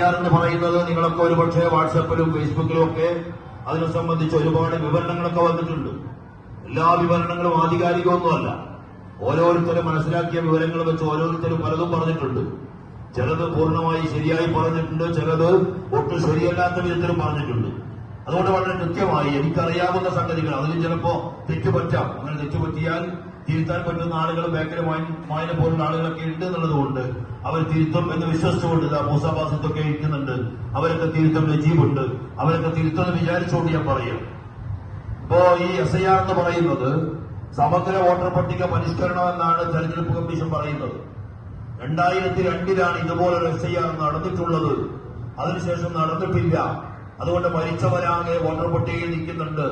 R എന്ന് പറയുന്നത് നിങ്ങളൊക്കെ ഒരുപക്ഷെ വാട്സപ്പിലും ഫേസ്ബുക്കിലും ഒക്കെ അതിനെ സംബന്ധിച്ച് ഒരുപാട് വിവരണങ്ങളൊക്കെ വന്നിട്ടുണ്ട്. എല്ലാ വിവരണങ്ങളും ആധികാരികമൊന്നുമല്ല. ഓരോരുത്തരും മനസ്സിലാക്കിയ വിവരങ്ങൾ വെച്ച് ഓരോരുത്തരും പലതും പറഞ്ഞിട്ടുണ്ട്. ചിലത് പൂർണമായി ശരിയായി പറഞ്ഞിട്ടുണ്ട് ചിലത് ഒട്ടും ശരിയല്ലാത്ത വിധത്തിലും പറഞ്ഞിട്ടുണ്ട്. അതുകൊണ്ട് വളരെ കൃത്യമായി എനിക്കറിയാവുന്ന സംഗതികൾ അതിൽ ചിലപ്പോ തെറ്റുപറ്റാം. അങ്ങനെ തെറ്റുപറ്റിയാൽ തിരുത്താൻ പറ്റുന്ന ആളുകൾ ബാക്കിൽ മായനെ പോലുള്ള ആളുകളൊക്കെ ഉണ്ട് എന്നുള്ളതുകൊണ്ട് അവർ തിരുത്തും എന്ന് വിശ്വസിച്ചുകൊണ്ട് മൂസാബാസത്തൊക്കെ മൂസ ബാസത്തൊക്കെ ഇരിക്കുന്നുണ്ട്. അവരൊക്കെ തിരുത്തും നജീബുണ്ട് അവരൊക്കെ തിരുത്തും എന്ന് വിചാരിച്ചുകൊണ്ട് ഞാൻ പറയാം. ഇപ്പോ ഈ എസ് ഐ ആർ എന്ന് പറയുന്നത് സമഗ്ര വോട്ടർ പട്ടിക പരിഷ്കരണം എന്നാണ് തെരഞ്ഞെടുപ്പ് കമ്മീഷൻ പറയുന്നത്. രണ്ടായിരത്തി രണ്ടിലാണ് ഇതുപോലൊരു എസ് ഐ ആർ നടന്നിട്ടുള്ളത്. അതിനുശേഷം നടന്നിട്ടില്ല. അതുകൊണ്ട് മരിച്ചവരാകെ വോട്ടർ പട്ടികയിൽ നിൽക്കുന്നുണ്ട്.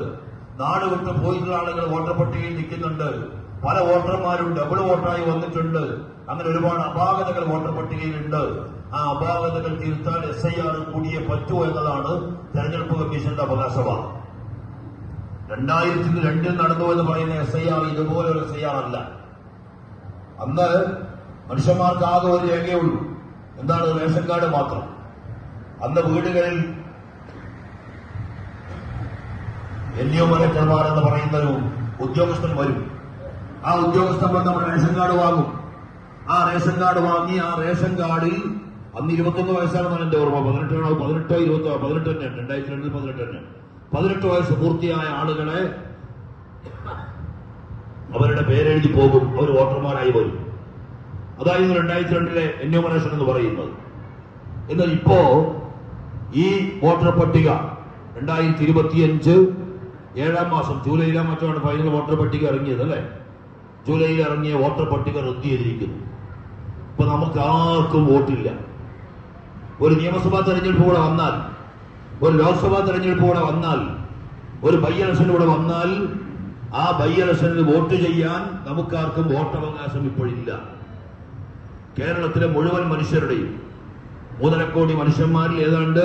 നാട് വിട്ട് പോയിട്ടുള്ള ആളുകൾ വോട്ടർ പട്ടികയിൽ നിൽക്കുന്നുണ്ട്. പല വോട്ടർമാരും ഡബിൾ വോട്ടറായി വന്നിട്ടുണ്ട്. അങ്ങനെ ഒരുപാട് അപാകതകൾ വോട്ടർ പട്ടികയിലുണ്ട്. ആ അപാകതകൾ തിരുത്താൻ എസ് ഐ ആർ കൂടിയേ പറ്റൂ എന്നതാണ് തെരഞ്ഞെടുപ്പ് കമ്മീഷന്റെ അവകാശവാദം. രണ്ടായിരത്തി രണ്ടിൽ നടന്നു എന്ന് പറയുന്ന എസ് ഐ ആർ ഇതുപോലെ ഒരു എസ് ഐ ആർ അല്ല. അന്ന് മനുഷ്യന്മാർക്ക് ആകെ ഒരു രേഖയുള്ളൂ എന്താണ് റേഷൻ കാർഡ് മാത്രം. അന്ന് വീടുകളിൽ എല്ലിയോമലക്കന്മാർ എന്ന് പറയുന്ന ഒരു ഉദ്യോഗസ്ഥൻ വരും. ആ ഉദ്യോഗസ്ഥൻ വന്ന് നമ്മുടെ റേഷൻ കാർഡ് വാങ്ങും. ആ റേഷൻ കാർഡ് വാങ്ങി ആ റേഷൻ കാർഡിൽ അന്ന് ഇരുപത്തൊന്ന് വയസ്സാണെന്നാണ് എന്റെ ഓർമ്മ. പതിനെട്ടാണോ? പതിനെട്ടോ ഇരുപത്തോ? പതിനെട്ട് തന്നെ. രണ്ടായിരത്തി രണ്ടിൽ പതിനെട്ട് തന്നെ. പതിനെട്ട് വയസ്സ് പൂർത്തിയായ ആളുകളെ അവരുടെ പേരെഴുതി പോകും. അവർ വോട്ടർമാരായി വരും. അതായിരുന്നു രണ്ടായിരത്തി രണ്ടിലെ എന്യൂമറേഷൻ എന്ന് പറയുന്നത്. എന്നാൽ ഇപ്പോ ഈ വോട്ടർ പട്ടിക രണ്ടായിരത്തി ഇരുപത്തിയഞ്ച് ഏഴാം മാസം ജൂലൈയിലാം ആണ് ഫൈനൽ വോട്ടർ പട്ടിക ഇറങ്ങിയത് അല്ലെ? ജൂലൈയിൽ ഇറങ്ങിയ വോട്ടർ പട്ടിക റദ്ദ് ചെയ്തിരിക്കുന്നു. ഇപ്പൊ നമുക്ക് ആർക്കും വോട്ടില്ല. ഒരു നിയമസഭാ തെരഞ്ഞെടുപ്പ് കൂടെ വന്നാൽ ഒരു ലോക്സഭാ തെരഞ്ഞെടുപ്പ് കൂടെ വന്നാൽ ഒരു ബൈ ഇലക്ഷൻ കൂടെ വന്നാൽ ആ ബൈ ഇലക്ഷനിൽ വോട്ട് ചെയ്യാൻ നമുക്കാർക്കും വോട്ടവകാശം ഇപ്പോഴില്ല. കേരളത്തിലെ മുഴുവൻ മനുഷ്യരുടെയും മൂന്നര കോടി മനുഷ്യന്മാരിൽ ഏതാണ്ട്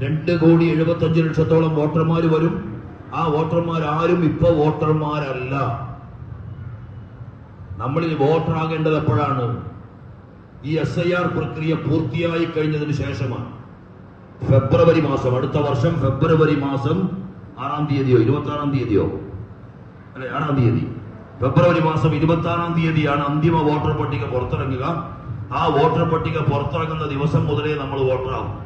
രണ്ട് കോടി എഴുപത്തഞ്ച് ലക്ഷത്തോളം വോട്ടർമാർ വരും. ആ വോട്ടർമാർ ആരും ഇപ്പൊ വോട്ടർമാരല്ല. നമ്മളിൽ വോട്ടറാകേണ്ടത് എപ്പോഴാണ്? ഈ എസ് ഐ ആർ പ്രക്രിയ പൂർത്തിയായി കഴിഞ്ഞതിന് ശേഷമാണ്. ഫെബ്രുവരി മാസം അടുത്ത വർഷം ഫെബ്രുവരി മാസം ആറാം തീയതിയോ ഇരുപത്തി ആറാം തീയതിയോ? അല്ലെ ആറാം തീയതി. ഫെബ്രുവരി മാസം ഇരുപത്തി ആറാം തീയതിയാണ് അന്തിമ വോട്ടർ പട്ടിക പുറത്തിറങ്ങുക. ആ വോട്ടർ പട്ടിക പുറത്തിറങ്ങുന്ന ദിവസം മുതലേ നമ്മൾ വോട്ടറാകും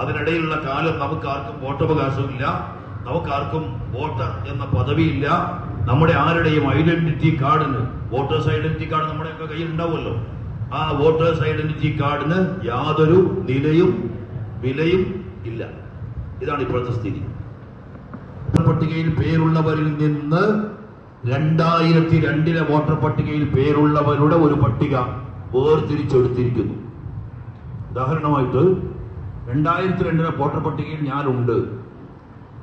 അതിനിടയിലുള്ള കാലം നമുക്ക് ആർക്കും വോട്ടവകാശമില്ല നമുക്കാർക്കും വോട്ടർ എന്ന പദവിയില്ല. നമ്മുടെ ആരുടെയും ഐഡന്റിറ്റി കാർഡിന് വോട്ടേഴ്സ് ഐഡന്റിറ്റി കാർഡ് നമ്മുടെയൊക്കെ കയ്യിൽ ഉണ്ടാവുമല്ലോ ആ വോട്ടേഴ്സ് ഐഡന്റിറ്റി കാർഡിന് യാതൊരു നിലയും വിലയും ഇല്ല. ഇതാണ് ഇപ്പോഴത്തെ സ്ഥിതി. പട്ടികയിൽ പേരുള്ളവരിൽ നിന്ന് രണ്ടായിരത്തി രണ്ടിലെ വോട്ടർ പട്ടികയിൽ പേരുള്ളവരുടെ ഒരു പട്ടിക വേർതിരിച്ചെടുത്തിരിക്കുന്നു. ഉദാഹരണമായിട്ട് രണ്ടായിരത്തി രണ്ടിലെ വോട്ടർ പട്ടികയിൽ ഞാനുണ്ട്.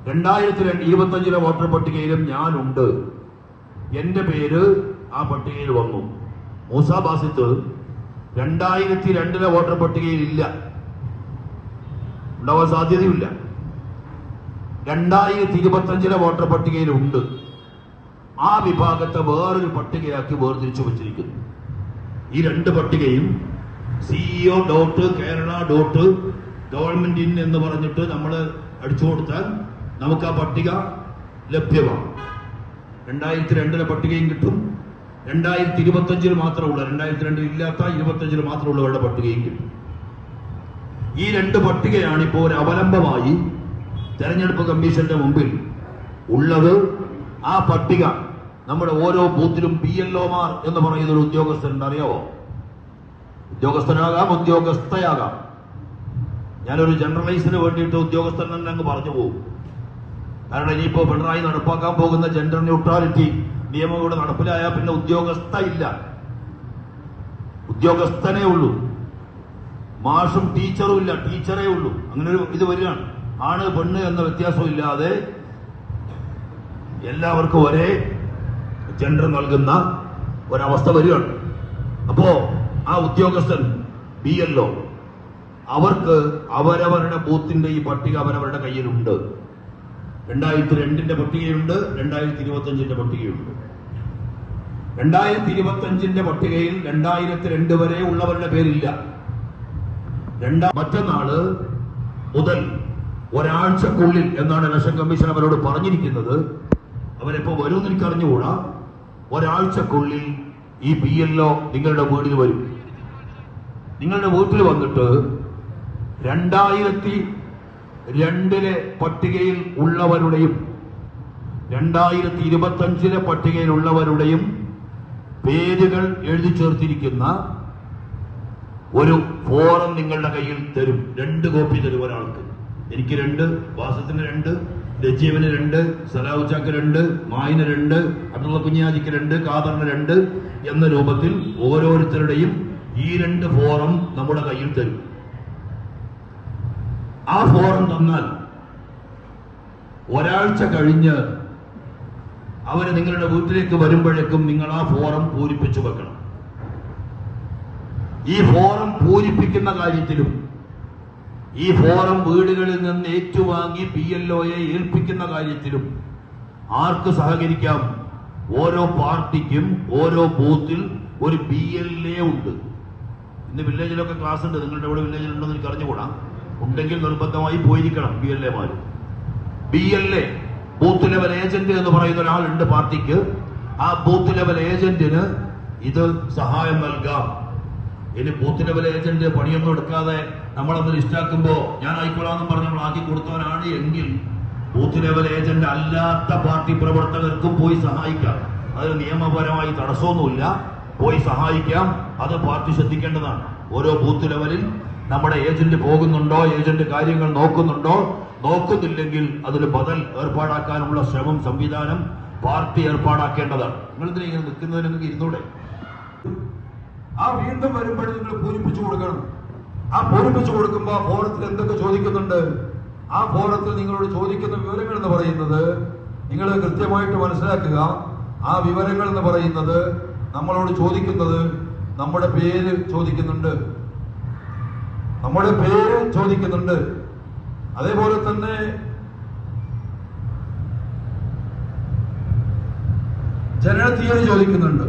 രണ്ടായിരത്തി രണ്ട് ഇരുപത്തഞ്ചിലെ വോട്ടർ പട്ടികയിലും ഞാനുണ്ട്. എന്റെ പേര് ആ പട്ടികയിൽ വന്നു. മൂസ ബാസിത്ത് രണ്ടായിരത്തി രണ്ടിലെ വോട്ടർ പട്ടികയിൽ ഇല്ല ഉണ്ടാവാൻ സാധ്യതയില്ല രണ്ടായിരത്തി ഇരുപത്തഞ്ചിലെ വോട്ടർ പട്ടികയിൽ ഉണ്ട് ആ വിഭാഗത്തെ വേറൊരു പട്ടികയാക്കി വേർതിരിച്ചു വച്ചിരിക്കുന്നു. ഈ രണ്ട് പട്ടികയും CEO dot Kerala dot government in എന്ന് പറഞ്ഞിട്ട് നമ്മൾ അടിച്ചു കൊടുത്താൽ നമുക്ക് ആ പട്ടിക ലഭ്യമാണ്. രണ്ടായിരത്തി രണ്ടിലെ പട്ടികയും കിട്ടും. രണ്ടായിരത്തി ഇരുപത്തഞ്ചിൽ മാത്രമുള്ള രണ്ടായിരത്തി രണ്ടിൽ ഇല്ലാത്ത ഇരുപത്തഞ്ചിൽ മാത്രമുള്ളവരുടെ പട്ടികയും കിട്ടും. ഈ രണ്ട് പട്ടികയാണ് ഇപ്പോൾ ഒരു അവലംബമായി തെരഞ്ഞെടുപ്പ് കമ്മീഷന്റെ മുമ്പിൽ ഉള്ളത്. ആ പട്ടിക നമ്മുടെ ഓരോ ബൂത്തിലും പി എൽ ഒമാർ എന്ന് പറയുന്ന ഒരു ഉദ്യോഗസ്ഥനുണ്ട്. അറിയാവോ? ഉദ്യോഗസ്ഥനാകാം ഉദ്യോഗസ്ഥയാകാം. ഞാനൊരു ജനറലൈസിന് വേണ്ടിയിട്ട് ഉദ്യോഗസ്ഥൻ തന്നെ അങ്ങ് പറഞ്ഞു പോകും. കാരണം ഇനിയിപ്പോ പിണറായി നടപ്പാക്കാൻ പോകുന്ന ജെൻഡർ ന്യൂട്രാലിറ്റി നിയമം ഇവിടെ നടപ്പിലായാൽ പിന്നെ ഉദ്യോഗസ്ഥ ഇല്ല ഉദ്യോഗസ്ഥനേ ഉള്ളൂ. മാഷും ടീച്ചറും ഇല്ല. ടീച്ചറേ ഉള്ളൂ. അങ്ങനെ ഒരു ഇത് വരികയാണ്. ആണ് പെണ്ണ് എന്ന വ്യത്യാസം ഇല്ലാതെ എല്ലാവർക്കും ഒരേ ജെൻഡർ നൽകുന്ന ഒരവസ്ഥ വരികയാണ്. അപ്പോ ആ ഉദ്യോഗസ്ഥൻ ബി എൽ ഒ അവർക്ക് അവരവരുടെ ബൂത്തിന്റെ ഈ പട്ടിക അവരവരുടെ കയ്യിലുണ്ട്. രണ്ടായിരത്തി രണ്ടിന്റെ പട്ടികയുണ്ട് രണ്ടായിരത്തി ഇരുപത്തി അഞ്ചിന്റെ പട്ടികയുണ്ട്. രണ്ടായിരത്തി ഇരുപത്തി അഞ്ചിന്റെ പട്ടികയിൽ രണ്ടായിരത്തി രണ്ട് വരെ ഉള്ളവരുടെ പേരില്ല. രണ്ടാം മറ്റന്നാൾ മുതൽ ഒരാഴ്ചക്കുള്ളിൽ എന്നാണ് ഇലക്ഷൻ കമ്മീഷൻ അവരോട് പറഞ്ഞിരിക്കുന്നത്. അവരെപ്പോ വരുമെന്ന് എനിക്ക് അറിഞ്ഞുകൂടാ. ഒരാഴ്ചക്കുള്ളിൽ ഈ ബി എൽ ഒ നിങ്ങളുടെ വീട്ടിൽ വരും. നിങ്ങളുടെ വീട്ടിൽ വന്നിട്ട് രണ്ടായിരത്തി രണ്ടിലെ പട്ടികയിൽ ഉള്ളവരുടെയും രണ്ടായിരത്തി ഇരുപത്തഞ്ചിലെ പട്ടികയിലുള്ളവരുടെയും പേരുകൾ എഴുതി ചേർത്തിരിക്കുന്ന ഒരു ഫോറം നിങ്ങളുടെ കയ്യിൽ തരും. രണ്ട് കോപ്പി തരും ഒരാൾക്ക്. എനിക്ക് രണ്ട് വാസത്തിന് രണ്ട് രജീവന് രണ്ട് സലാവുച്ചാക്ക് രണ്ട് മായിന് രണ്ട് അബ്ദുള്ള കുഞ്ഞാജിക്ക് രണ്ട് കാദറിന് രണ്ട് എന്ന രൂപത്തിൽ ഓരോരുത്തരുടെയും ഈ രണ്ട് ഫോറം നമ്മുടെ കയ്യിൽ തരും. ആ ഫോറം തന്നാൽ ഒരാഴ്ച കഴിഞ്ഞ് അവർ നിങ്ങളുടെ വീട്ടിലേക്ക് വരുമ്പോഴേക്കും നിങ്ങൾ ആ ഫോറം പൂരിപ്പിച്ചു വെക്കണം. ഈ ഫോറം പൂരിപ്പിക്കുന്ന കാര്യത്തിലും ഈ ഫോറം വീടുകളിൽ നിന്ന് ഏറ്റുവാങ്ങി പി എൽ ഒയെ ഏൽപ്പിക്കുന്ന കാര്യത്തിലും ആർക്ക് സഹകരിക്കാം? ഓരോ പാർട്ടിക്കും ഓരോ ബൂത്തിൽ ഒരു ബി എൽ എ ഉണ്ട്. ഇന്ന് വില്ലേജിലൊക്കെ ക്ലാസ് ഉണ്ട്. നിങ്ങളുടെ ഇവിടെ വില്ലേജിലുണ്ടെന്ന് എനിക്ക് അറിഞ്ഞുകൂടാ. ഉണ്ടെങ്കിൽ നിർബന്ധമായി പോയിരിക്കണം B L എമാര് B L A booth level agent എന്ന് പറയുന്ന ഒരാളുണ്ട് പാർട്ടിക്ക്. ആ ബൂത്ത് ലെവൽ ഏജന്റിന് ഇത് സഹായം നൽകാം. ഇനി ബൂത്ത് ലെവൽ ഏജന്റ് പണിയൊന്നും എടുക്കാതെ നമ്മളത് ലിസ്റ്റാക്കുമ്പോ ഞാൻ ആയിക്കോളാന്ന് പറഞ്ഞ് നമ്മൾ ആക്കി കൊടുത്തവനാണ് എങ്കിൽ ബൂത്ത് ലെവൽ ഏജന്റ് അല്ലാത്ത പാർട്ടി പ്രവർത്തകർക്കും പോയി സഹായിക്കാം. അതിന് നിയമപരമായി തടസ്സമൊന്നുമില്ല. പോയി സഹായിക്കാം. അത് പാർട്ടി ശ്രദ്ധിക്കേണ്ടതാണ്. ഓരോ ബൂത്ത് ലെവലിൽ നമ്മുടെ ഏജന്റ് പോകുന്നുണ്ടോ? ഏജന്റ് കാര്യങ്ങൾ നോക്കുന്നുണ്ടോ? നോക്കുന്നില്ലെങ്കിൽ അതിന് ബദൽ ഏർപ്പാടാക്കാനുള്ള ശ്രമം സംവിധാനം പാർട്ടി ഏർപ്പാടാക്കേണ്ടതാണ്. നിങ്ങൾ ഇതിനെ ഇങ്ങനെ നിൽക്കുന്നതിന് നിങ്ങൾക്ക് ഇരുന്നൂടെ? ആ വീണ്ടും വരുമ്പോഴും നിങ്ങൾ പൂരിപ്പിച്ചു കൊടുക്കണം. ആ പൂരിപ്പിച്ചു കൊടുക്കുമ്പോൾ ഫോറത്തിൽ എന്തൊക്കെ ചോദിക്കുന്നുണ്ട്? ആ ഫോറത്തിൽ നിങ്ങളോട് ചോദിക്കുന്ന വിവരങ്ങൾ എന്ന് പറയുന്നത് നിങ്ങൾ കൃത്യമായിട്ട് മനസ്സിലാക്കുക. ആ വിവരങ്ങൾ എന്ന് പറയുന്നത് നമ്മളോട് ചോദിക്കുന്നത് നമ്മുടെ പേര് ചോദിക്കുന്നുണ്ട്. നമ്മുടെ പേര് ചോദിക്കുന്നുണ്ട്. അതേപോലെ തന്നെ ജനനതീയതി ചോദിക്കുന്നുണ്ട്.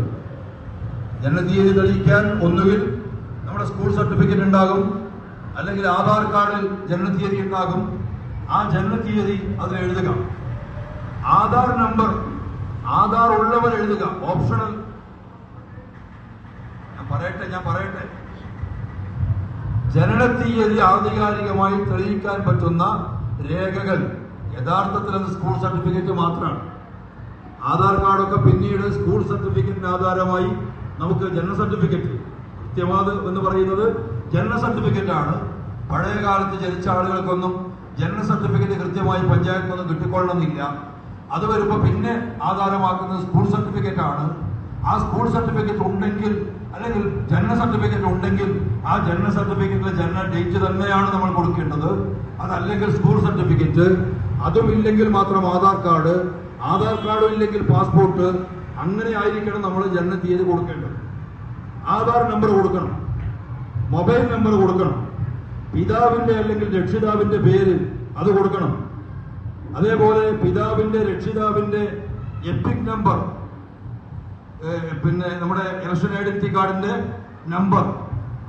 ജനനതീയതി തെളിയിക്കാൻ ഒന്നുകിൽ നമ്മുടെ സ്കൂൾ സർട്ടിഫിക്കറ്റ് ഉണ്ടാകും അല്ലെങ്കിൽ ആധാർ കാർഡിൽ ജനനതീയതി ഉണ്ടാകും. ആ ജനനതീയതി അതിൽ എഴുതുക. ആധാർ നമ്പർ ആധാർ ഉള്ളവർ എഴുതുക. ഓപ്ഷണൽ പറയട്ടെ ഞാൻ പറയട്ടെ. ജനനത്തീയതി ആധികാരികമായി തെളിയിക്കാൻ പറ്റുന്ന രേഖകൾ യഥാർത്ഥത്തിൽ അത് സ്കൂൾ സർട്ടിഫിക്കറ്റ് മാത്രമാണ് ആധാർ കാർഡൊക്കെ പിന്നീട് സ്കൂൾ സർട്ടിഫിക്കറ്റിന് ആധാരമായി നമുക്ക് ജനന സർട്ടിഫിക്കറ്റ് കൃത്യമാത് എന്ന് പറയുന്നത് ജനന സർട്ടിഫിക്കറ്റ് ആണ്. പഴയ കാലത്ത് ജനിച്ച ആളുകൾക്കൊന്നും ജനന സർട്ടിഫിക്കറ്റ് കൃത്യമായി പഞ്ചായത്തൊന്നും കിട്ടിക്കൊള്ളണമെന്നില്ല. അത് വരുമ്പോൾ പിന്നെ ആധാരമാക്കുന്നത് സ്കൂൾ സർട്ടിഫിക്കറ്റ് ആണ്. ആ സ്കൂൾ സർട്ടിഫിക്കറ്റ് ഉണ്ടെങ്കിൽ അല്ലെങ്കിൽ ജനന സർട്ടിഫിക്കറ്റ് ഉണ്ടെങ്കിൽ ആ ജനന സർട്ടിഫിക്കറ്റിലെ ജനന ഡേറ്റ് തന്നെയാണ് നമ്മൾ കൊടുക്കേണ്ടത്. അതല്ലെങ്കിൽ സ്കൂൾ സർട്ടിഫിക്കറ്റ് അതും ഇല്ലെങ്കിൽ മാത്രം ആധാർ കാർഡ് ആധാർ കാർഡും ഇല്ലെങ്കിൽ പാസ്പോർട്ട് അങ്ങനെ ആയിരിക്കണം നമ്മൾ ജനന തീയതി കൊടുക്കേണ്ടത്. ആധാർ നമ്പർ കൊടുക്കണം മൊബൈൽ നമ്പർ കൊടുക്കണം പിതാവിന്റെ അല്ലെങ്കിൽ രക്ഷിതാവിന്റെ പേര് അത് കൊടുക്കണം. അതേപോലെ പിതാവിന്റെ രക്ഷിതാവിന്റെ എപ്പിക് നമ്പർ പിന്നെ നമ്മുടെ ഇലക്ഷൻ ഐഡന്റിറ്റി കാർഡിന്റെ നമ്പർ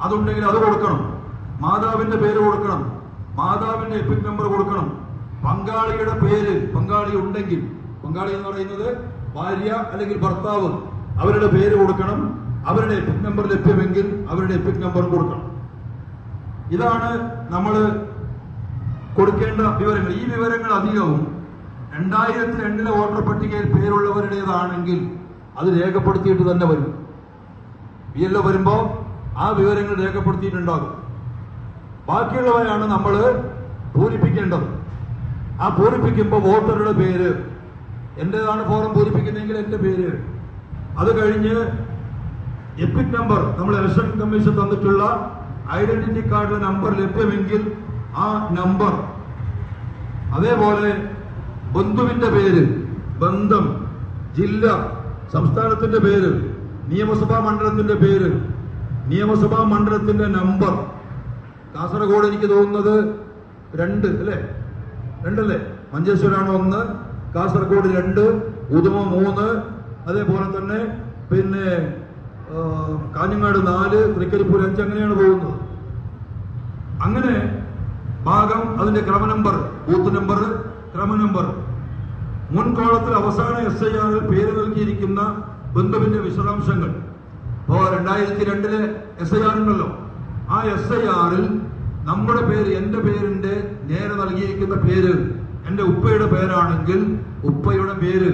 അതുണ്ടെങ്കിൽ അത് കൊടുക്കണം. മാതാവിന്റെ പേര് കൊടുക്കണം. മാതാവിന്റെ എപ്പിക് നമ്പർ കൊടുക്കണം. പങ്കാളിയുടെ പേര് പങ്കാളി ഉണ്ടെങ്കിൽ പങ്കാളി എന്ന് പറയുന്നത് ഭാര്യ അല്ലെങ്കിൽ ഭർത്താവ് അവരുടെ പേര് കൊടുക്കണം. അവരുടെ എപ്പിക് നമ്പർ ലഭ്യമെങ്കിൽ അവരുടെ എപ്പിക് നമ്പർ കൊടുക്കണം. ഇതാണ് നമ്മൾ കൊടുക്കേണ്ട വിവരങ്ങൾ. ഈ വിവരങ്ങൾ അധികവും രണ്ടായിരത്തി രണ്ടിലെ വോട്ടർ പട്ടികയിൽ പേരുള്ളവരുടേതാണെങ്കിൽ അത് രേഖപ്പെടുത്തിയിട്ട് തന്നെ വരും. ബി എൽ വരുമ്പോ ആ വിവരങ്ങൾ രേഖപ്പെടുത്തിയിട്ടുണ്ടാകും. ബാക്കിയുള്ളവരാണ് നമ്മൾ പൂരിപ്പിക്കേണ്ടത്. ആ പൂരിപ്പിക്കുമ്പോൾ വോട്ടറുടെ പേര്. എന്റേതാണ് ഫോറം പൂരിപ്പിക്കുന്നതെങ്കിൽ എന്റെ പേര്. അത് കഴിഞ്ഞ് എപ്പിക് നമ്പർ നമ്മൾ ഇലക്ഷൻ കമ്മീഷൻ തന്നിട്ടുള്ള ഐഡന്റിറ്റി കാർഡിലെ നമ്പർ ലഭ്യമെങ്കിൽ ആ നമ്പർ. അതേപോലെ ബന്ധുവിന്റെ പേര് ബന്ധം ജില്ല സംസ്ഥാനത്തിന്റെ പേര് നിയമസഭാ മണ്ഡലത്തിന്റെ പേര് നിയമസഭാ മണ്ഡലത്തിന്റെ നമ്പർ. കാസർഗോഡ് എനിക്ക് തോന്നുന്നത് രണ്ട് അല്ലേ? രണ്ടല്ലേ? മഞ്ചേശ്വരാണ് ഒന്ന് കാസർഗോഡ് രണ്ട് ഉദമ മൂന്ന് അതേപോലെ തന്നെ പിന്നെ കാഞ്ഞങ്ങാട് നാല് തൃക്കരിപ്പൂർ അഞ്ച് അങ്ങനെയാണ് പോകുന്നത്. അങ്ങനെ ഭാഗം അതിന്റെ ക്രമ നമ്പർ ബൂത്ത് നമ്പർ ക്രമ നമ്പർ. മുൻകോളത്തിൽ അവസാന എസ് ഐ ആറിൽ പേര് നൽകിയിരിക്കുന്ന ബന്ധുവിന്റെ വിശദാംശങ്ങൾ. ഇപ്പോ രണ്ടായിരത്തി രണ്ടിലെ എസ് ഐ ആർ ഉണ്ടല്ലോ ആ എസ് ഐ ആറിൽ നമ്മുടെ പേര് എന്റെ പേരിന്റെ നേരെ നൽകിയിരിക്കുന്ന പേര് എന്റെ ഉപ്പയുടെ പേരാണെങ്കിൽ ഉപ്പയുടെ പേര്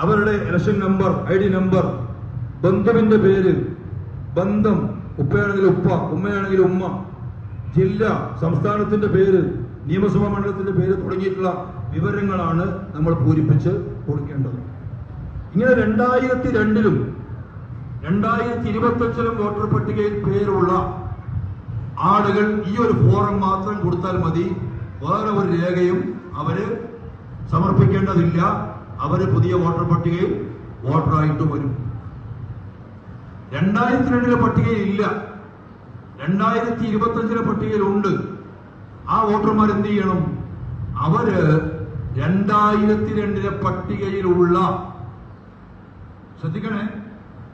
അവരുടെ election number I D number ബന്ധുവിന്റെ പേര് ബന്ധം ഉപ്പയാണെങ്കിൽ ഉപ്പ ഉമ്മയാണെങ്കിൽ ഉമ്മ ജില്ല സംസ്ഥാനത്തിന്റെ പേര് നിയമസഭാ മണ്ഡലത്തിന്റെ പേര് തുടങ്ങിയിട്ടുള്ള വിവരങ്ങളാണ് നമ്മൾ പൂരിപ്പിച്ച് കൊടുക്കേണ്ടത്. ഇങ്ങനെ രണ്ടായിരത്തി രണ്ടിലും രണ്ടായിരത്തി ഇരുപത്തഞ്ചിലും വോട്ടർ പട്ടികയിൽ പേരുള്ള ആളുകൾ ഈ ഒരു ഫോറം മാത്രം കൊടുത്താൽ മതി. വേറെ ഒരു രേഖയും അവർ സമർപ്പിക്കേണ്ടതില്ല. അവർ പുതിയ വോട്ടർ പട്ടികയിൽ വോട്ടറായിട്ട് വരും. രണ്ടായിരത്തി രണ്ടിലെ പട്ടികയിൽ ഇല്ല രണ്ടായിരത്തി പട്ടികയിൽ ഉണ്ട് ആ വോട്ടർമാർ എന്ത് ചെയ്യണം? അവർ രണ്ടായിരത്തി രണ്ടിലെ പട്ടികയിലുള്ള ശ്രദ്ധിക്കണേ.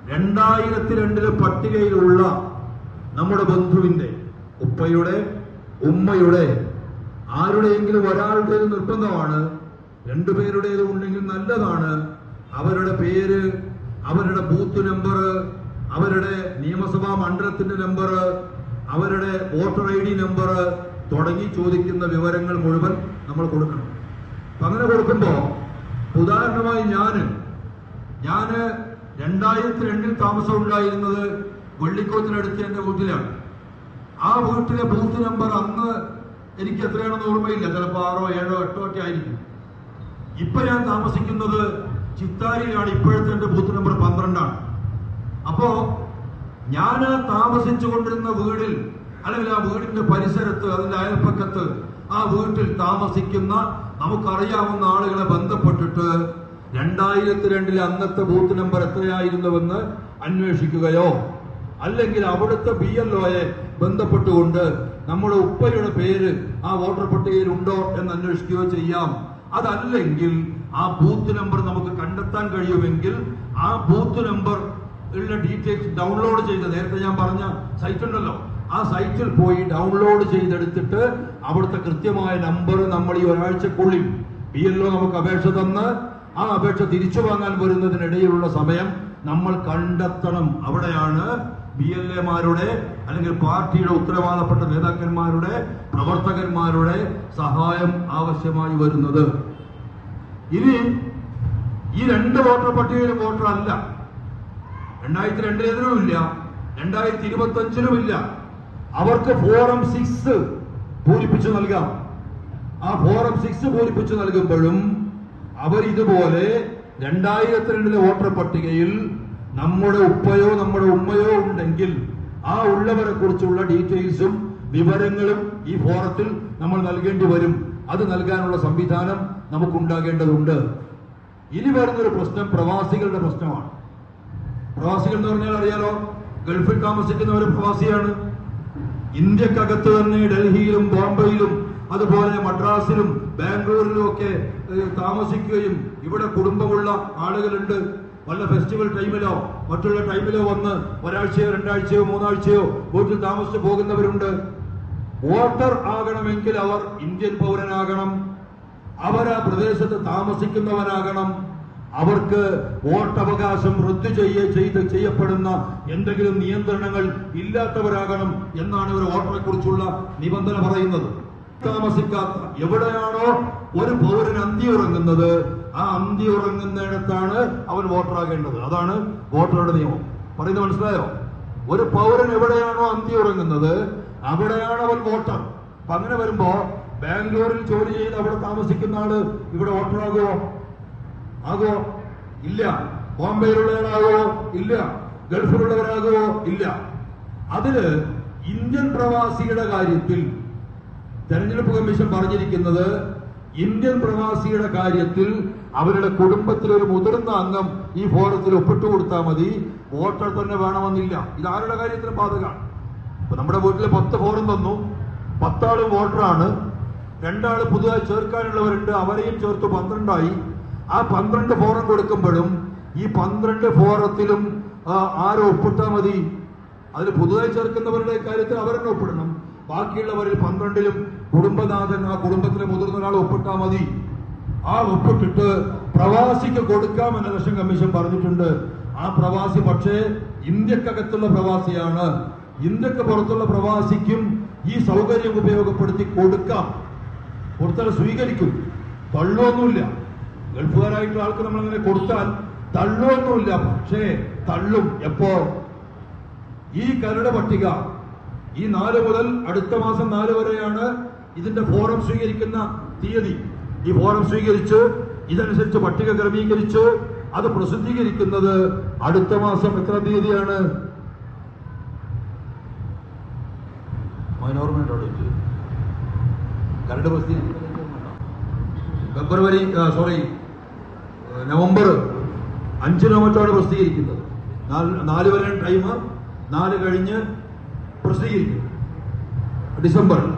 രണ്ടായിരത്തി രണ്ടിലെ പട്ടികയിലുള്ള നമ്മുടെ ബന്ധുവിന്റെ ഉപ്പയുടെ ഉമ്മയുടെ ആരുടെയെങ്കിലും ഒരാളുടേത് നിർബന്ധമാണ് രണ്ടുപേരുടേത് ഉണ്ടെങ്കിൽ നല്ലതാണ്. അവരുടെ പേര് അവരുടെ ബൂത്ത് നമ്പർ അവരുടെ നിയമസഭാ മണ്ഡലത്തിന്റെ നമ്പർ അവരുടെ വോട്ടർ ഐ ഡി നമ്പർ തുടങ്ങി ചോദിക്കുന്ന വിവരങ്ങൾ മുഴുവൻ നമ്മൾ കൊടുക്കണം. അങ്ങനെ കൊടുക്കുമ്പോ ഉദാഹരണമായി ഞാൻ ഞാൻ രണ്ടായിരത്തി രണ്ടിൽ താമസം ഉണ്ടായിരുന്നത് വെള്ളിക്കോത്തിനടുത്ത് എന്റെ വീട്ടിലാണ്. ആ വീട്ടിലെ ബൂത്ത് നമ്പർ അന്ന് എനിക്ക് എത്രയാണെന്ന് ഓർമ്മയില്ല. ചിലപ്പോ ആറോ ഏഴോ എട്ടോ ഒക്കെ ആയിരിക്കും. ഇപ്പൊ ഞാൻ താമസിക്കുന്നത് ചിത്താരിയിലാണ്. ഇപ്പോഴത്തെ എന്റെ ബൂത്ത് നമ്പർ പന്ത്രണ്ടാണ്. അപ്പോ ഞാൻ താമസിച്ചു കൊണ്ടിരുന്ന വീടിൽ അല്ലെങ്കിൽ ആ വീടിന്റെ പരിസരത്ത് അതിന്റെ അയൽപ്പക്കത്ത് ആ വീട്ടിൽ താമസിക്കുന്ന നമുക്കറിയാവുന്ന ആളുകളെ ബന്ധപ്പെട്ടിട്ട് രണ്ടായിരത്തി രണ്ടിലെ അന്നത്തെ ബൂത്ത് നമ്പർ എത്രയായിരുന്നുവെന്ന് അന്വേഷിക്കുകയോ അല്ലെങ്കിൽ അവിടുത്തെ ബി എൽ ഒയെ ബന്ധപ്പെട്ടുകൊണ്ട് നമ്മുടെ ഉപ്പയുടെ പേര് ആ വോട്ടർ പട്ടികയിൽ ഉണ്ടോ എന്ന് അന്വേഷിക്കുകയോ ചെയ്യാം. അതല്ലെങ്കിൽ ആ ബൂത്ത് നമ്പർ നമുക്ക് കണ്ടെത്താൻ കഴിയുമെങ്കിൽ ആ ബൂത്ത് നമ്പർ ഉള്ള ഡീറ്റെയിൽസ് ഡൗൺലോഡ് ചെയ്ത് നേരത്തെ ഞാൻ പറഞ്ഞ സൈറ്റ് ഉണ്ടല്ലോ ആ സൈറ്റിൽ പോയി ഡൗൺലോഡ് ചെയ്തെടുത്തിട്ട് അവിടുത്തെ കൃത്യമായ നമ്പർ നമ്മൾ ഈ ഒരാഴ്ചക്കുള്ളിൽ പി എൽ ഒ നമുക്ക് അപേക്ഷ തന്ന് ആ അപേക്ഷ തിരിച്ചു വാങ്ങാൻ വരുന്നതിനിടയിലുള്ള സമയം നമ്മൾ കണ്ടെത്തണം. അവിടെയാണ് ബി എൽ എമാരുടെ അല്ലെങ്കിൽ പാർട്ടിയുടെ ഉത്തരവാദപ്പെട്ട നേതാക്കന്മാരുടെ പ്രവർത്തകന്മാരുടെ സഹായം ആവശ്യമായി വരുന്നത്. ഇനി ഈ രണ്ട് വോട്ടർ പട്ടികയിലും വോട്ടർ അല്ല. രണ്ടായിരത്തി രണ്ടിലേതിനും ഇല്ല രണ്ടായിരത്തി ഇരുപത്തി അഞ്ചിലും ഇല്ല അവർക്ക് ഫോറം സിക്സ് പൂരിപ്പിച്ചു നൽകാം. ആ ഫോറം സിക്സ് പൂരിപ്പിച്ചു നൽകുമ്പോഴും അവർ ഇതുപോലെ രണ്ടായിരത്തി രണ്ടിലെ വോട്ടർ പട്ടികയിൽ നമ്മുടെ ഉപ്പയോ നമ്മുടെ ഉമ്മയോ ഉണ്ടെങ്കിൽ ആ ഉള്ളവരെ കുറിച്ചുള്ള ഡീറ്റെയിൽസും വിവരങ്ങളും ഈ ഫോറത്തിൽ നമ്മൾ നൽകേണ്ടി വരും. അത് നൽകാനുള്ള സംവിധാനം നമുക്കുണ്ടാകേണ്ടതുണ്ട്. ഇനി വരുന്നൊരു പ്രശ്നം പ്രവാസികളുടെ പ്രശ്നമാണ്. പ്രവാസികൾ എന്ന് പറഞ്ഞാൽ അറിയാലോ ഗൾഫിൽ താമസിക്കുന്നവർ പ്രവാസിയാണ്. ഇന്ത്യക്കകത്ത് തന്നെ ഡൽഹിയിലും ബോംബെയിലും അതുപോലെ മദ്രാസിലും ബാംഗ്ലൂരിലും ഒക്കെ താമസിക്കുകയും ഇവിടെ കുടുംബമുള്ള ആളുകളുണ്ട്. വല്ല ഫെസ്റ്റിവൽ ടൈമിലോ മറ്റുള്ള ടൈമിലോ വന്ന് ഒരാഴ്ചയോ രണ്ടാഴ്ചയോ മൂന്നാഴ്ചയോ വീട്ടിൽ താമസിച്ചു പോകുന്നവരുണ്ട്. വോട്ടർ ആകണമെങ്കിൽ അവർ ഇന്ത്യൻ പൗരനാകണം. അവർ ആ പ്രദേശത്ത് താമസിക്കുന്നവരാകണം. അവർക്ക് വോട്ടവകാശം റദ്ദു ചെയ്യ ചെയ്ത് ചെയ്യപ്പെടുന്ന എന്തെങ്കിലും നിയന്ത്രണങ്ങൾ ഇല്ലാത്തവരാകണം എന്നാണ് ഒരു വോട്ടറെ കുറിച്ചുള്ള നിബന്ധന പറയുന്നത്. താമസിക്കാത്ത എവിടെയാണോ ഒരു പൗരൻ അന്തി ഉറങ്ങുന്നത് ആ അന്തി ഉറങ്ങുന്നിടത്താണ് അവൻ വോട്ടറാകേണ്ടത്. അതാണ് വോട്ടറുടെ നിയമം. പറയുന്നത് മനസ്സിലായോ? ഒരു പൗരൻ എവിടെയാണോ അന്തി ഉറങ്ങുന്നത് അവിടെയാണ് അവൻ വോട്ടർ. അപ്പൊ അങ്ങനെ വരുമ്പോ ബാംഗ്ലൂരിൽ ജോലി ചെയ്ത് അവിടെ താമസിക്കുന്ന ആൾ ഇവിടെ വോട്ടറാകുമോ ആകോ ഇല്ല. ബോംബെയിലുള്ളവരാകോ ഇല്ല. ഗൾഫിലുള്ളവരാകോ ഇല്ല. അതിൽ ഇന്ത്യൻ പ്രവാസിയുടെ കാര്യത്തിൽ തെരഞ്ഞെടുപ്പ് കമ്മീഷൻ പറഞ്ഞിരിക്കുന്നത് ഇന്ത്യൻ പ്രവാസിയുടെ കാര്യത്തിൽ അവരുടെ കുടുംബത്തിലെ ഒരു മുതിർന്ന അംഗം ഈ ഫോറത്തിൽ ഒപ്പിട്ട് കൊടുത്താൽ മതി. വോട്ടർ തന്നെ വേണമെന്നില്ല. ഇത് ആരുടെ കാര്യത്തിന് ഇപ്പൊ നമ്മുടെ വീട്ടിൽ പത്ത് ഫോറും തന്നു. പത്താളും വോട്ടറാണ്. രണ്ടാൾ പുതുതായി ചേർക്കാനുള്ളവരുണ്ട്. അവരെയും ചേർത്ത് പന്ത്രണ്ടായി. ആ പന്ത്രണ്ട് ഫോറം കൊടുക്കുമ്പോഴും ഈ പന്ത്രണ്ട് ഫോറത്തിലും ആരോ ഒപ്പിട്ടാൽ മതി? അതിൽ പുതുതായി ചേർക്കുന്നവരുടെ കാര്യത്തിൽ അവരെന്നെ ഒപ്പിടണം. ബാക്കിയുള്ളവരിൽ പന്ത്രണ്ടിലും കുടുംബനാഥൻ ആ കുടുംബത്തിലെ മുതിർന്ന ഒരാൾ ഒപ്പിട്ടാൽ മതി. ആ ഒപ്പിട്ടിട്ട് പ്രവാസിക്ക് കൊടുക്കാമെന്ന് ഇലക്ഷൻ കമ്മീഷൻ പറഞ്ഞിട്ടുണ്ട്. ആ പ്രവാസി പക്ഷേ ഇന്ത്യക്കകത്തുള്ള പ്രവാസിയാണ്. ഇന്ത്യയ്ക്ക് പുറത്തുള്ള പ്രവാസിക്കും ഈ സൗകര്യം ഉപയോഗപ്പെടുത്തി കൊടുക്കാം. കൊടുത്താൽ സ്വീകരിക്കും. തള്ളുവൊന്നുമില്ല. ഗൾഫുകാരായിട്ടുള്ള ആൾക്ക് നമ്മൾ അങ്ങനെ കൊടുത്താൽ തള്ളുവൊന്നുമില്ല. പക്ഷേ തള്ളും. എപ്പോ ഈ കരട് പട്ടിക ഈ നാല് മുതൽ അടുത്ത മാസം നാല് വരെയാണ് ഇതിന്റെ ഫോറം സ്വീകരിക്കുന്ന തീയതി. ഈ ഫോറം സ്വീകരിച്ച് ഇതനുസരിച്ച് പട്ടിക ക്രമീകരിച്ച് അത് പ്രസിദ്ധീകരിക്കുന്നത് അടുത്ത മാസം എത്ര തീയതിയാണ്? ഫെബ്രുവരി സോറി നവംബർ അഞ്ചിനോ മറ്റാണ് പ്രസിദ്ധീകരിക്കുന്നത്. നാല് വരെ ടൈം നാല് കഴിഞ്ഞ് പ്രസിദ്ധീകരിക്കും. ഡിസംബറിൽ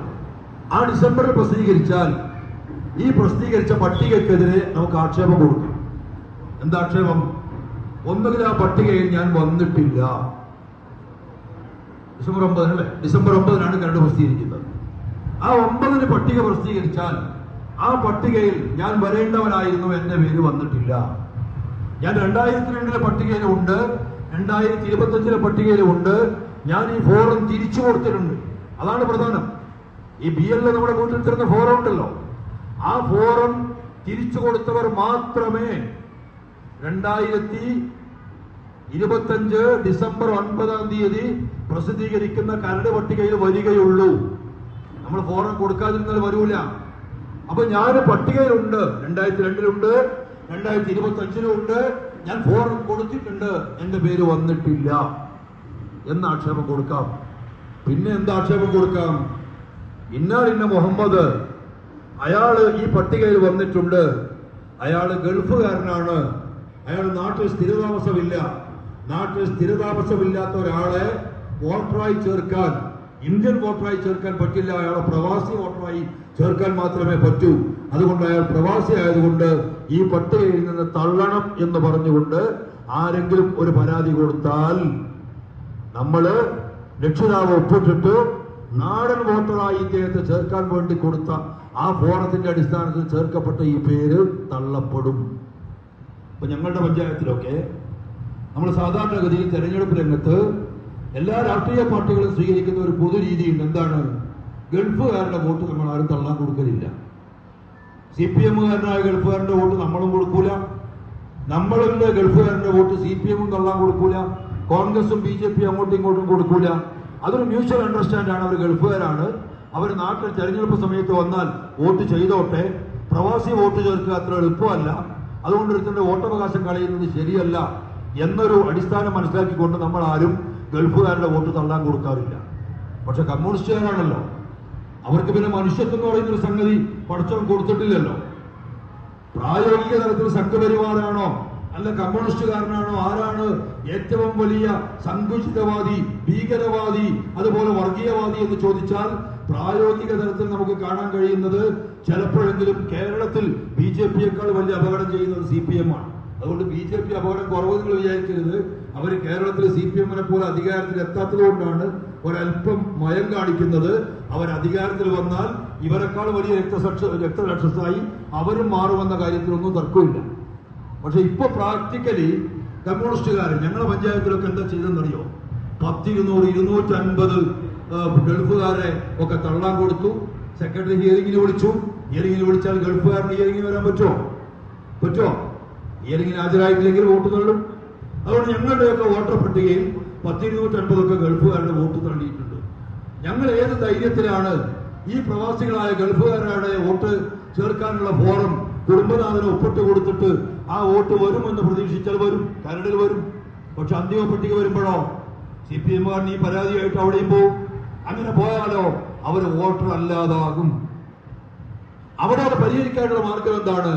ആ ഡിസംബറിൽ പ്രസിദ്ധീകരിച്ചാൽ ഈ പ്രസിദ്ധീകരിച്ച പട്ടികക്കെതിരെ നമുക്ക് ആക്ഷേപം കൊടുക്കാം. എന്താ ആക്ഷേപം? ഒന്നുകിൽ ആ പട്ടികയിൽ ഞാൻ വന്നിട്ടില്ല. ഡിസംബർ ഒമ്പതിനല്ലേ ഡിസംബർ ഒമ്പതിനാണ് കരട് പ്രസിദ്ധീകരിക്കുന്നത്. ആ ഒമ്പതിന് പട്ടിക പ്രസിദ്ധീകരിച്ചാൽ ആ പട്ടികയിൽ ഞാൻ വരേണ്ടവനായിരുന്നു എന്റെ പേര് വന്നിട്ടില്ല. ഞാൻ രണ്ടായിരത്തി രണ്ടിലെ പട്ടികയിൽ ഉണ്ട് രണ്ടായിരത്തി ഇരുപത്തി അഞ്ചിലെ പട്ടികയിൽ ഉണ്ട് ഞാൻ ഈ ഫോറം തിരിച്ചു കൊടുത്തിട്ടുണ്ട്. അതാണ് പ്രധാനം. ഈ ബി എൽ നമ്മുടെ വീട്ടിൽ തരുന്ന ഫോറം ഉണ്ടല്ലോ. ആ ഫോറം തിരിച്ചു കൊടുത്തവർ മാത്രമേ രണ്ടായിരത്തി ഇരുപത്തഞ്ച് ഡിസംബർ ഒൻപതാം തീയതി പ്രസിദ്ധീകരിക്കുന്ന കരട് പട്ടികയിൽ വരികയുള്ളൂ. നമ്മൾ ഫോറം കൊടുക്കാതിരുന്നാൽ വരൂല. അപ്പൊ ഞാൻ പട്ടികയിലുണ്ട്. രണ്ടായിരത്തി രണ്ടിലുണ്ട് രണ്ടായിരത്തി ഇരുപത്തി അഞ്ചിലുണ്ട് ഞാൻ ഫോറം കൊടുത്തിട്ടുണ്ട്. എന്റെ പേര് വന്നിട്ടില്ല. എന്ന ആക്ഷേപം കൊടുക്കാം. പിന്നെ എന്താ ആക്ഷേപം കൊടുക്കാം? ഇന്നാൾ ഇന്ന മുഹമ്മദ് അയാൾ ഈ പട്ടികയിൽ വന്നിട്ടുണ്ട്. അയാൾ ഗൾഫുകാരനാണ്. അയാൾ നാട്ടിൽ സ്ഥിരതാമസമില്ല. നാട്ടിൽ സ്ഥിരതാമസമില്ലാത്ത ഒരാളെ വോട്ടറായി ചേർക്കാൻ ഇന്ത്യൻ വോട്ടറായി ചേർക്കാൻ പറ്റില്ല. അയാളെ പ്രവാസി വോട്ടറായി ചേർക്കാൻ മാത്രമേ പറ്റൂ. അതുകൊണ്ട് അയാൾ പ്രവാസി ആയതുകൊണ്ട് ഈ പട്ടികയിൽ നിന്ന് തള്ളണം എന്ന് പറഞ്ഞുകൊണ്ട് ആരെങ്കിലും ഒരു പരാതി കൊടുത്താൽ നമ്മൾ രക്ഷിതാവ് ഒപ്പിട്ടിട്ട് നാടൻ വോട്ടറായി ഇദ്ദേഹത്തെ ചേർക്കാൻ വേണ്ടി കൊടുത്ത ആ ഫോറത്തിന്റെ അടിസ്ഥാനത്തിൽ ചേർക്കപ്പെട്ട ഈ പേര് തള്ളപ്പെടും. ഇപ്പൊ ഞങ്ങളുടെ പഞ്ചായത്തിലൊക്കെ നമ്മൾ സാധാരണഗതിയിൽ തെരഞ്ഞെടുപ്പ് രംഗത്ത് എല്ലാ രാഷ്ട്രീയ പാർട്ടികളും സ്വീകരിക്കുന്ന ഒരു പൊതു രീതിയുണ്ട്. എന്താണ്? ഗൾഫുകാരുടെ വോട്ട് നമ്മൾ ആരും തള്ളാൻ കൊടുക്കലില്ല. സി പി എമ്മുകാരനായ ഗൾഫുകാരന്റെ വോട്ട് നമ്മളും കൊടുക്കൂല. നമ്മളുടെ ഗൾഫുകാരന്റെ വോട്ട് സി പി എമ്മും തള്ളാൻ കൊടുക്കൂല. കോൺഗ്രസും ബി ജെ പി അങ്ങോട്ടും ഇങ്ങോട്ടും കൊടുക്കൂല. അതൊരു മ്യൂച്വൽ അണ്ടർസ്റ്റാൻഡ് ആണ്. അവർ ഗൾഫുകാരാണ്. അവർ നാട്ടിൽ തെരഞ്ഞെടുപ്പ് സമയത്ത് വന്നാൽ വോട്ട് ചെയ്തോട്ടെ. പ്രവാസി വോട്ട് ചേർക്കുക അത്ര എളുപ്പമല്ല. അതുകൊണ്ട് ഒരുത്തിന്റെ വോട്ടവകാശം കളയുന്നത് ശരിയല്ല എന്നൊരു അടിസ്ഥാനം മനസ്സിലാക്കിക്കൊണ്ട് നമ്മൾ ആരും ഗൾഫുകാരുടെ വോട്ട് തള്ളാൻ കൊടുക്കാറില്ല. പക്ഷെ കമ്മ്യൂണിസ്റ്റുകാരാണല്ലോ. അവർക്ക് പിന്നെ മനുഷ്യത്വം എന്ന് പറയുന്ന ഒരു സംഗതി പഠിച്ചവൻ കൊടുത്തിട്ടില്ലല്ലോ. പ്രായോഗിക തലത്തിൽ സംഘപരിവാറാണോ അല്ല കമ്മ്യൂണിസ്റ്റുകാരനാണോ? ആരാണ് ഏറ്റവും വലിയ സങ്കുചിതവാദി ഭീകരവാദി അതുപോലെ വർഗീയവാദി എന്ന് ചോദിച്ചാൽ പ്രായോഗിക തലത്തിൽ നമുക്ക് കാണാൻ കഴിയുന്നത് ചിലപ്പോഴെങ്കിലും കേരളത്തിൽ ബി ജെ പിയേക്കാൾ വലിയ അപകടം ചെയ്യുന്നത് സി പി എം ആണ്. അതുകൊണ്ട് ബി ജെ പി അപകടം കുറവ് നിങ്ങൾ വിചാരിക്കരുത്. അവർ കേരളത്തിൽ സി പി എമ്മിനെ പോലെ അധികാരത്തിൽ എത്താത്തത് കൊണ്ടാണ് ഒരല്പം മയം കാണിക്കുന്നത്. അവർ അധികാരത്തിൽ വന്നാൽ ഇവരെക്കാൾ വലിയ രക്തസക്ഷ രക്തരക്ഷസായി അവരും മാറുമെന്ന കാര്യത്തിലൊന്നും തർക്കമില്ല. പക്ഷെ ഇപ്പൊ പ്രാക്ടിക്കലി കമ്മ്യൂണിസ്റ്റുകാർ ഞങ്ങളുടെ പഞ്ചായത്തിലൊക്കെ എന്താ ചെയ്തെന്നറിയോ പത്തിരുന്നൂറ് ഇരുന്നൂറ്റൻപത് ഗൾഫുകാരെ ഒക്കെ തള്ളാൻ കൊടുത്തു. സെക്രട്ടറി ഹിയറിംഗിൽ വിളിച്ചു. ഹിയറിംഗിൽ വിളിച്ചാൽ ഗൾഫുകാരന് ഹിയറിങ്ങിന് വരാൻ പറ്റുമോ? പറ്റുമോ? ഹിയറിംഗിന് ഹാജരായിട്ടില്ലെങ്കിൽ വോട്ട് തള്ളും. അതുകൊണ്ട് ഞങ്ങളുടെയൊക്കെ വോട്ടർ പട്ടികയിൽ പത്തിരുന്നൂറ്റി അൻപതൊക്കെ ഗൾഫുകാരുടെ വോട്ട് തള്ളിയിട്ടുണ്ട്. ഞങ്ങൾ ഏത് ധൈര്യത്തിലാണ് ഈ പ്രവാസികളായ ഗൾഫുകാരുടെ വോട്ട് ചേർക്കാനുള്ള ഫോറം കുടുംബനാഥന് ഒപ്പിട്ട് കൊടുത്തിട്ട് ആ വോട്ട് വരുമെന്ന് പ്രതീക്ഷിച്ചാൽ വരും കരടിൽ വരും. പക്ഷെ അന്തിമ പട്ടിക വരുമ്പോഴോ സി പി എമ്മുകാരൻ ഈ പരാതിയായിട്ട് അവിടെയും പോവും. അങ്ങനെ പോയാലോ അവർ വോട്ടർ അല്ലാതാകും അവിടെ അത് പരിഹരിക്കാനുള്ള മാർഗം എന്താണ്?